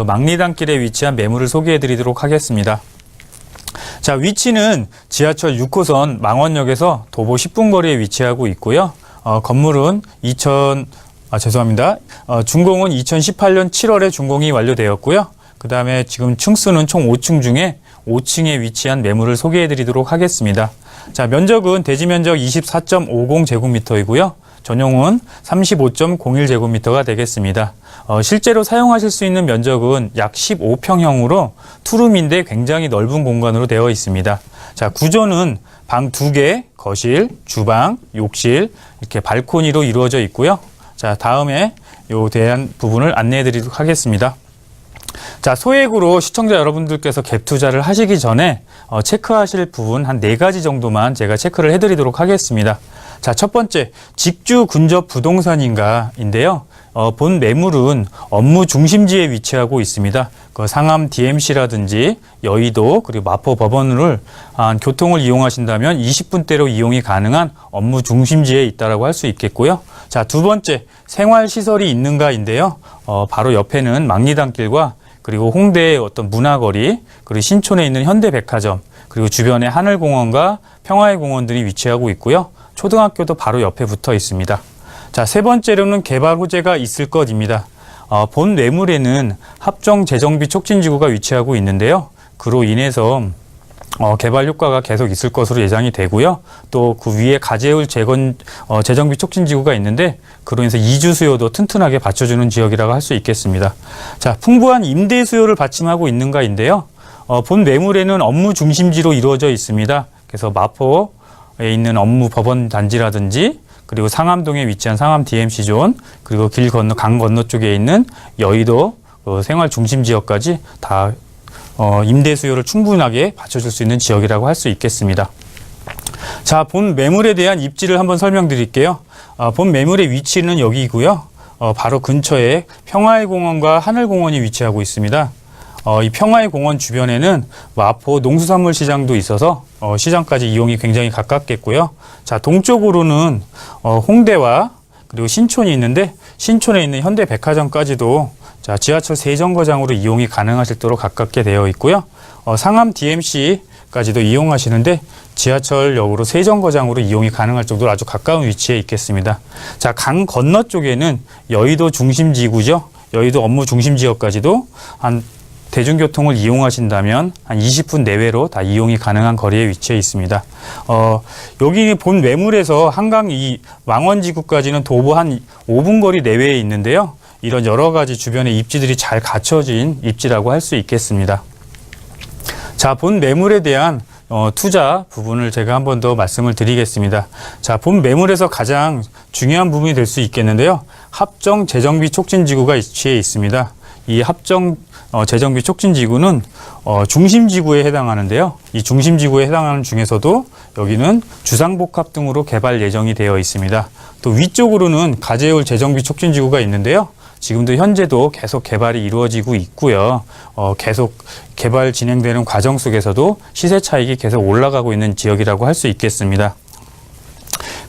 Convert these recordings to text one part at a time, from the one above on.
그 막리단길에 위치한 매물을 소개해 드리도록 하겠습니다. 자, 위치는 지하철 6호선 망원역에서 도보 10분 거리에 위치하고 있고요. 어, 건물은 2000, 아, 죄송합니다. 어, 준공은 2018년 7월에 준공이 완료되었고요. 그 다음에 지금 층수는 총 5층 중에 5층에 위치한 매물을 소개해 드리도록 하겠습니다. 자, 면적은 대지 면적 24.50제곱미터이고요. 전용은 35.01제곱미터가 되겠습니다. 어, 실제로 사용하실 수 있는 면적은 약 15평형으로 투룸인데 굉장히 넓은 공간으로 되어 있습니다. 자, 구조는 방두 개, 거실, 주방, 욕실, 이렇게 발코니로 이루어져 있고요. 자, 다음에 요 대한 부분을 안내해 드리도록 하겠습니다. 자, 소액으로 시청자 여러분들께서 갭 투자를 하시기 전에 어, 체크하실 부분 한 네 가지 정도만 제가 체크를 해드리도록 하겠습니다. 자, 첫 번째, 직주 근접 부동산인가인데요. 어, 본 매물은 업무 중심지에 위치하고 있습니다. 그 상암 DMC라든지 여의도 그리고 마포 법원을 한 교통을 이용하신다면 20분대로 이용이 가능한 업무 중심지에 있다라고 할 수 있겠고요. 자, 두 번째, 생활 시설이 있는가인데요. 어, 바로 옆에는 막리단길과 그리고 홍대의 어떤 문화거리, 그리고 신촌에 있는 현대백화점, 그리고 주변에 하늘공원과 평화의 공원들이 위치하고 있고요. 초등학교도 바로 옆에 붙어 있습니다. 자, 세 번째로는 개발 호재가 있을 것입니다. 어, 본 매물에는 합정 재정비 촉진지구가 위치하고 있는데요. 그로 인해서 어, 개발 효과가 계속 있을 것으로 예상이 되고요. 또 그 위에 가재울 재건 어, 재정비 촉진 지구가 있는데 그로 인해서 이주 수요도 튼튼하게 받쳐주는 지역이라고 할 수 있겠습니다. 자, 풍부한 임대 수요를 받침하고 있는가인데요. 어, 본 매물에는 업무 중심지로 이루어져 있습니다. 그래서 마포에 있는 업무 법원 단지라든지 그리고 상암동에 위치한 상암 DMC 존 그리고 길 건너 강 건너 쪽에 있는 여의도 어, 생활 중심 지역까지 다 어, 임대 수요를 충분하게 받쳐줄 수 있는 지역이라고 할 수 있겠습니다. 자, 본 매물에 대한 입지를 한번 설명드릴게요. 어, 본 매물의 위치는 여기이고요. 어, 바로 근처에 평화의 공원과 하늘공원이 위치하고 있습니다. 어, 이 평화의 공원 주변에는 마포 농수산물 시장도 있어서 어, 시장까지 이용이 굉장히 가깝겠고요. 자, 동쪽으로는 어, 홍대와 그리고 신촌이 있는데 신촌에 있는 현대백화점까지도 자, 지하철 세정거장으로 이용이 가능하실도록 가깝게 되어 있고요. 어, 상암 DMC까지도 이용하시는데 지하철역으로 세정거장으로 이용이 가능할 정도로 아주 가까운 위치에 있겠습니다. 자, 강 건너 쪽에는 여의도 중심지구죠. 여의도 업무 중심 지역까지도 한 대중교통을 이용하신다면 한 20분 내외로 다 이용이 가능한 거리에 위치해 있습니다. 어, 여기 본 매물에서 한강 이 왕원지구까지는 도보 한 5분 거리 내외에 있는데요. 이런 여러 가지 주변의 입지들이 잘 갖춰진 입지라고 할 수 있겠습니다. 자, 본 매물에 대한 어, 투자 부분을 제가 한 번 더 말씀을 드리겠습니다. 자, 본 매물에서 가장 중요한 부분이 될 수 있겠는데요. 합정 재정비 촉진 지구가 위치해 있습니다. 이 합정 어, 재정비 촉진 지구는 어, 중심 지구에 해당하는데요. 이 중심 지구에 해당하는 중에서도 여기는 주상복합 등으로 개발 예정이 되어 있습니다. 또 위쪽으로는 가재울 재정비 촉진 지구가 있는데요. 지금도 현재도 계속 개발이 이루어지고 있고요. 어, 계속 개발 진행되는 과정 속에서도 시세 차익이 계속 올라가고 있는 지역이라고 할 수 있겠습니다.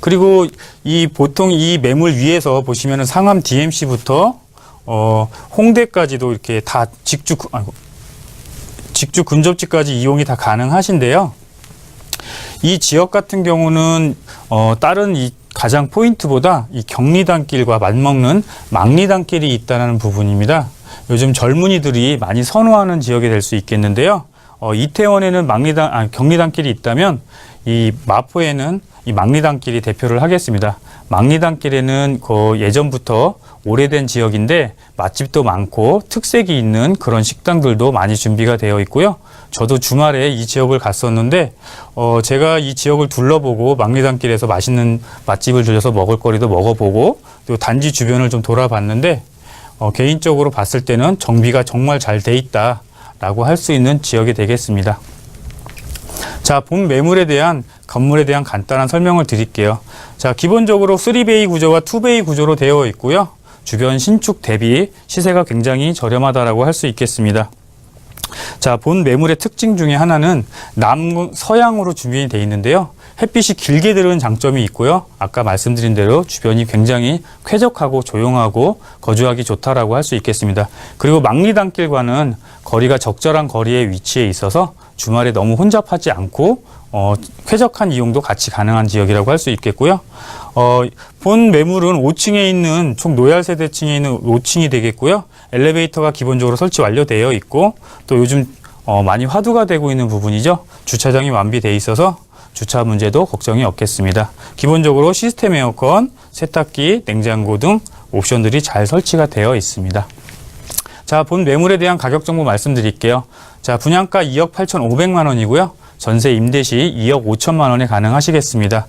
그리고 이 보통 이 매물 위에서 보시면은 상암 DMC부터 어, 홍대까지도 이렇게 다 직주 아이고, 직주 근접지까지 이용이 다 가능하신데요. 이 지역 같은 경우는 어, 다른 이 가장 포인트보다 이 경리단길과 맞먹는 막리단길이 있다는 부분입니다. 요즘 젊은이들이 많이 선호하는 지역이 될 수 있겠는데요. 어, 이태원에는 막리단, 아, 경리단길이 있다면 이 마포에는 이 막리단길이 대표를 하겠습니다. 막리단길에는 그 예전부터 오래된 지역인데 맛집도 많고 특색이 있는 그런 식당들도 많이 준비가 되어 있고요. 저도 주말에 이 지역을 갔었는데 어 제가 이 지역을 둘러보고 막리단길에서 맛있는 맛집을 들려서 먹을거리도 먹어보고 또 단지 주변을 좀 돌아봤는데 어 개인적으로 봤을 때는 정비가 정말 잘 돼 있다라고 할 수 있는 지역이 되겠습니다. 자, 본 매물에 대한 건물에 대한 간단한 설명을 드릴게요. 자, 기본적으로 3베이 구조와 2베이 구조로 되어 있고요. 주변 신축 대비 시세가 굉장히 저렴하다라고 할 수 있겠습니다. 자, 본 매물의 특징 중에 하나는 남 서양으로 준비되어 있는데요. 햇빛이 길게 들어오는 장점이 있고요. 아까 말씀드린 대로 주변이 굉장히 쾌적하고 조용하고 거주하기 좋다라고 할 수 있겠습니다. 그리고 망리단길과는 거리가 적절한 거리에 위치해 있어서 주말에 너무 혼잡하지 않고 어, 쾌적한 이용도 같이 가능한 지역이라고 할 수 있겠고요. 어, 본 매물은 5층에 있는 총 노얄 세대층에 있는 5층이 되겠고요. 엘리베이터가 기본적으로 설치 완료되어 있고 또 요즘 어, 많이 화두가 되고 있는 부분이죠. 주차장이 완비돼 있어서 주차 문제도 걱정이 없겠습니다. 기본적으로 시스템 에어컨, 세탁기, 냉장고 등 옵션들이 잘 설치가 되어 있습니다. 자, 본 매물에 대한 가격 정보 말씀드릴게요. 자, 분양가 2억 8,500만 원이고요. 전세 임대 시 2억 5천만 원에 가능하시겠습니다.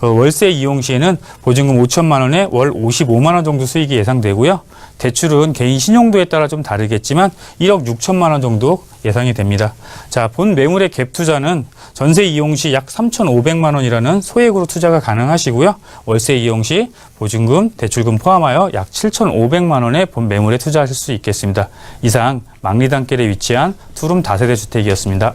그 월세 이용 시에는 보증금 5천만 원에 월 55만 원 정도 수익이 예상되고요. 대출은 개인 신용도에 따라 좀 다르겠지만 1억 6천만 원 정도 예상이 됩니다. 자, 본 매물의 갭 투자는 전세 이용 시 약 3,500만 원이라는 소액으로 투자가 가능하시고요. 월세 이용 시 보증금, 대출금 포함하여 약 7,500만 원의 본 매물에 투자하실 수 있겠습니다. 이상 망리단길에 위치한 투룸 다세대 주택이었습니다.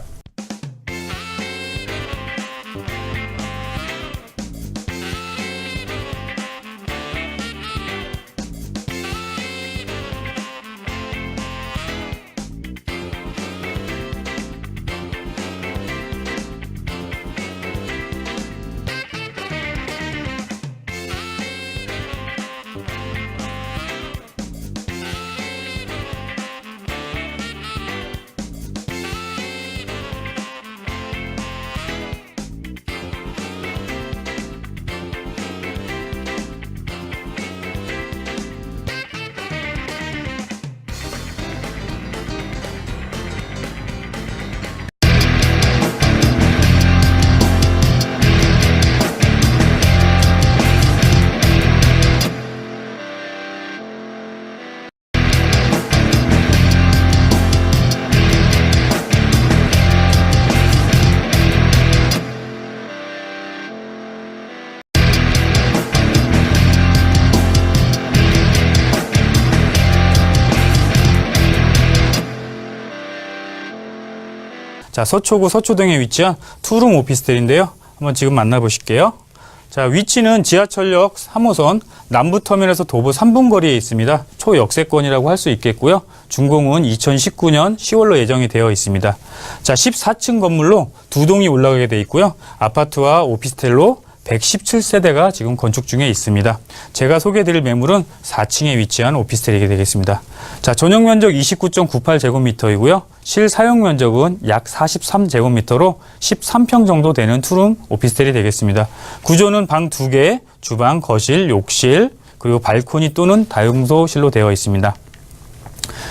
자, 서초구 서초동에 위치한 투룸 오피스텔인데요. 한번 지금 만나보실게요. 자, 위치는 지하철역 3호선 남부터미널에서 도보 3분 거리에 있습니다. 초역세권이라고 할 수 있겠고요. 준공은 2019년 10월로 예정이 되어 있습니다. 자, 14층 건물로 두 동이 올라가게 돼 있고요. 아파트와 오피스텔로 117세대가 지금 건축 중에 있습니다. 제가 소개해드릴 매물은 4층에 위치한 오피스텔이 되겠습니다. 자, 전용 면적 29.98제곱미터이고요. 실 사용 면적은 약 43제곱미터로 13평 정도 되는 투룸 오피스텔이 되겠습니다. 구조는 방 2개, 주방, 거실, 욕실, 그리고 발코니 또는 다용도실로 되어 있습니다.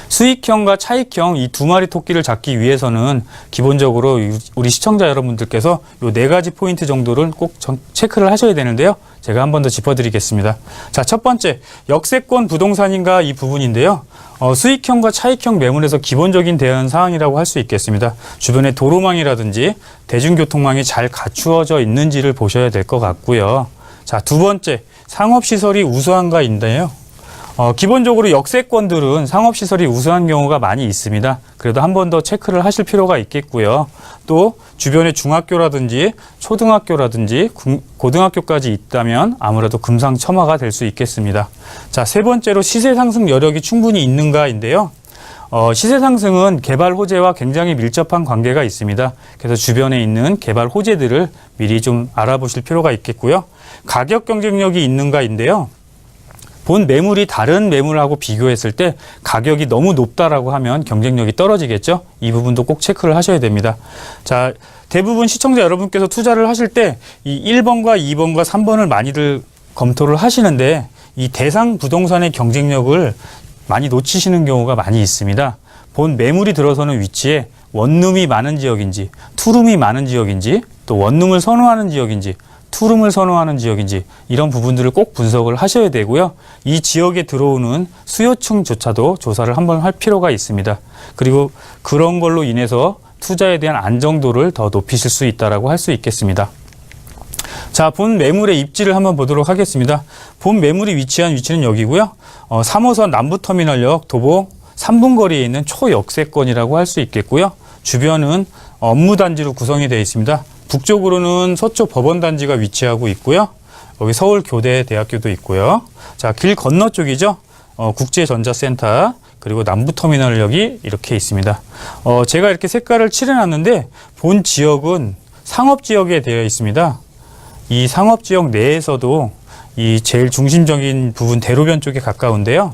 수익형과 차익형 이 두 마리 토끼를 잡기 위해서는 기본적으로 유- 우리 시청자 여러분들께서 요네 가지 포인트 정도를 꼭 정- 체크를 하셔야 되는데요. 제가 한 번 더 짚어드리겠습니다. 자, 첫 번째 역세권 부동산인가 이 부분인데요. 어, 수익형과 차익형 매물에서 기본적인 대응 사항이라고 할 수 있겠습니다. 주변에 도로망이라든지 대중교통망이 잘 갖추어져 있는지를 보셔야 될 것 같고요. 자, 두 번째 상업시설이 우수한가인데요. 어, 기본적으로 역세권들은 상업시설이 우수한 경우가 많이 있습니다. 그래도 한 번 더 체크를 하실 필요가 있겠고요. 또 주변에 중학교라든지 초등학교라든지 군- 고등학교까지 있다면 아무래도 금상첨화가 될 수 있겠습니다. 자, 세 번째로 시세 상승 여력이 충분히 있는가인데요. 어, 시세 상승은 개발 호재와 굉장히 밀접한 관계가 있습니다. 그래서 주변에 있는 개발 호재들을 미리 좀 알아보실 필요가 있겠고요. 가격 경쟁력이 있는가인데요. 본 매물이 다른 매물하고 비교했을 때 가격이 너무 높다라고 하면 경쟁력이 떨어지겠죠. 이 부분도 꼭 체크를 하셔야 됩니다. 자, 대부분 시청자 여러분께서 투자를 하실 때 이 1번과 2번과 3번을 많이들 검토를 하시는데 이 대상 부동산의 경쟁력을 많이 놓치시는 경우가 많이 있습니다. 본 매물이 들어서는 위치에 원룸이 많은 지역인지, 투룸이 많은 지역인지, 또 원룸을 선호하는 지역인지, 투룸을 선호하는 지역인지 이런 부분들을 꼭 분석을 하셔야 되고요. 이 지역에 들어오는 수요층조차도 조사를 한번 할 필요가 있습니다. 그리고 그런 걸로 인해서 투자에 대한 안정도를 더 높이실 수 있다라고 할 수 있겠습니다. 자, 본 매물의 입지를 한번 보도록 하겠습니다. 본 매물이 위치한 위치는 여기고요. 어, 3호선 남부터미널역 도보 3분 거리에 있는 초역세권이라고 할 수 있겠고요. 주변은 업무단지로 구성이 되어 있습니다. 북쪽으로는 서초 법원단지가 위치하고 있고요. 여기 서울교대대학교도 있고요. 자, 길 건너 쪽이죠. 어, 국제전자센터 그리고 남부터미널역이 이렇게 있습니다. 어, 제가 이렇게 색깔을 칠해놨는데 본 지역은 상업지역에 되어 있습니다. 이 상업지역 내에서도 이 제일 중심적인 부분 대로변 쪽에 가까운데요.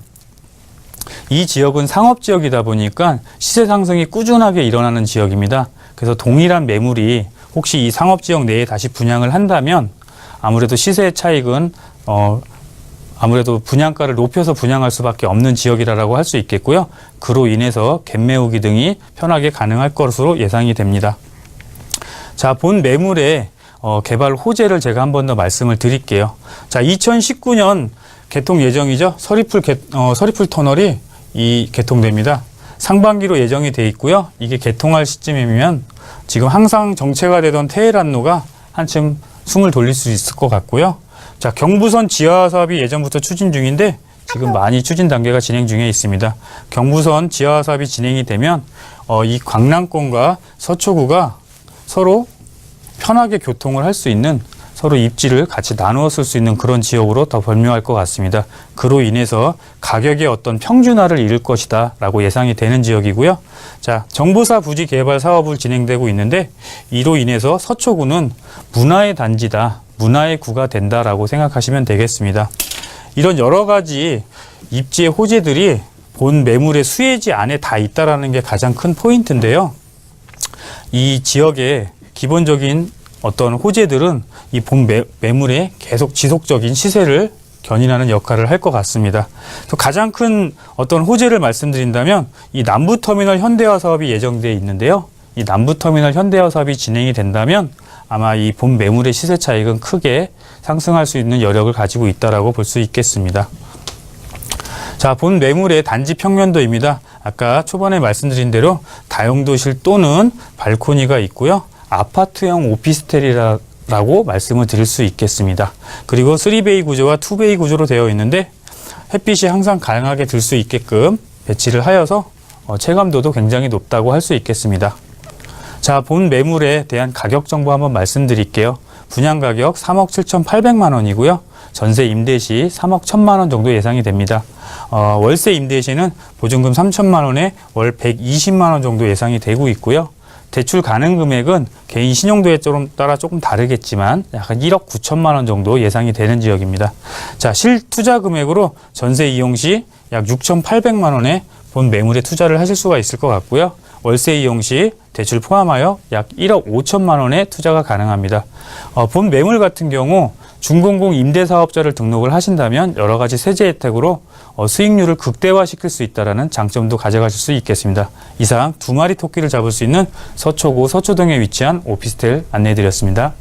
이 지역은 상업지역이다 보니까 시세 상승이 꾸준하게 일어나는 지역입니다. 그래서 동일한 매물이 혹시 이 상업 지역 내에 다시 분양을 한다면 아무래도 시세 차익은 어, 아무래도 분양가를 높여서 분양할 수밖에 없는 지역이라고 할 수 있겠고요. 그로 인해서 갭 메우기 등이 편하게 가능할 것으로 예상이 됩니다. 자, 본 매물의 어, 개발 호재를 제가 한 번 더 말씀을 드릴게요. 자, 2019년 개통 예정이죠. 서리풀 개, 어, 서리풀 터널이 이 개통됩니다. 상반기로 예정이 돼 있고요. 이게 개통할 시점이면 지금 항상 정체가 되던 테헤란로가 한층 숨을 돌릴 수 있을 것 같고요. 자, 경부선 지하 사업이 예전부터 추진 중인데 지금 많이 추진 단계가 진행 중에 있습니다. 경부선 지하 사업이 진행이 되면 어, 이 광남권과 서초구가 서로 편하게 교통을 할 수 있는 서로 입지를 같이 나누어 쓸 수 있는 그런 지역으로 더 변모할 것 같습니다. 그로 인해서 가격의 어떤 평준화를 이룰 것이다 라고 예상이 되는 지역이고요. 자, 정보사 부지 개발 사업을 진행되고 있는데 이로 인해서 서초구는 문화의 단지다, 문화의 구가 된다라고 생각하시면 되겠습니다. 이런 여러 가지 입지의 호재들이 본 매물의 수혜지 안에 다 있다라는 게 가장 큰 포인트인데요. 이 지역의 기본적인 어떤 호재들은 이 본 매물의 계속 지속적인 시세를 견인하는 역할을 할 것 같습니다. 또 가장 큰 어떤 호재를 말씀드린다면 이 남부터미널 현대화 사업이 예정되어 있는데요. 이 남부터미널 현대화 사업이 진행이 된다면 아마 이 본 매물의 시세 차익은 크게 상승할 수 있는 여력을 가지고 있다라고 볼 수 있겠습니다. 자, 본 매물의 단지 평면도입니다. 아까 초반에 말씀드린 대로 다용도실 또는 발코니가 있고요. 아파트형 오피스텔이라고 말씀을 드릴 수 있겠습니다. 그리고 3베이 구조와 2베이 구조로 되어 있는데 햇빛이 항상 강하게 들 수 있게끔 배치를 하여서 어, 체감도도 굉장히 높다고 할 수 있겠습니다. 자, 본 매물에 대한 가격 정보 한번 말씀드릴게요. 분양 가격 3억 7,800만 원이고요. 전세 임대 시 3억 1천만 원 정도 예상이 됩니다. 어, 월세 임대 시는 보증금 3천만 원에 월 120만 원 정도 예상이 되고 있고요. 대출 가능 금액은 개인 신용도에 좀 따라 조금 다르겠지만 약간 1억 9천만 원 정도 예상이 되는 지역입니다. 자, 실투자 금액으로 전세 이용 시 약 6,800만 원에 본 매물에 투자를 하실 수가 있을 것 같고요. 월세 이용 시 대출 포함하여 약 1억 5천만 원의 투자가 가능합니다. 어, 본 매물 같은 경우 중공공 임대사업자를 등록을 하신다면 여러 가지 세제 혜택으로 어, 수익률을 극대화시킬 수 있다는 장점도 가져가실 수 있겠습니다. 이상 두 마리 토끼를 잡을 수 있는 서초구 서초동에 위치한 오피스텔 안내해드렸습니다.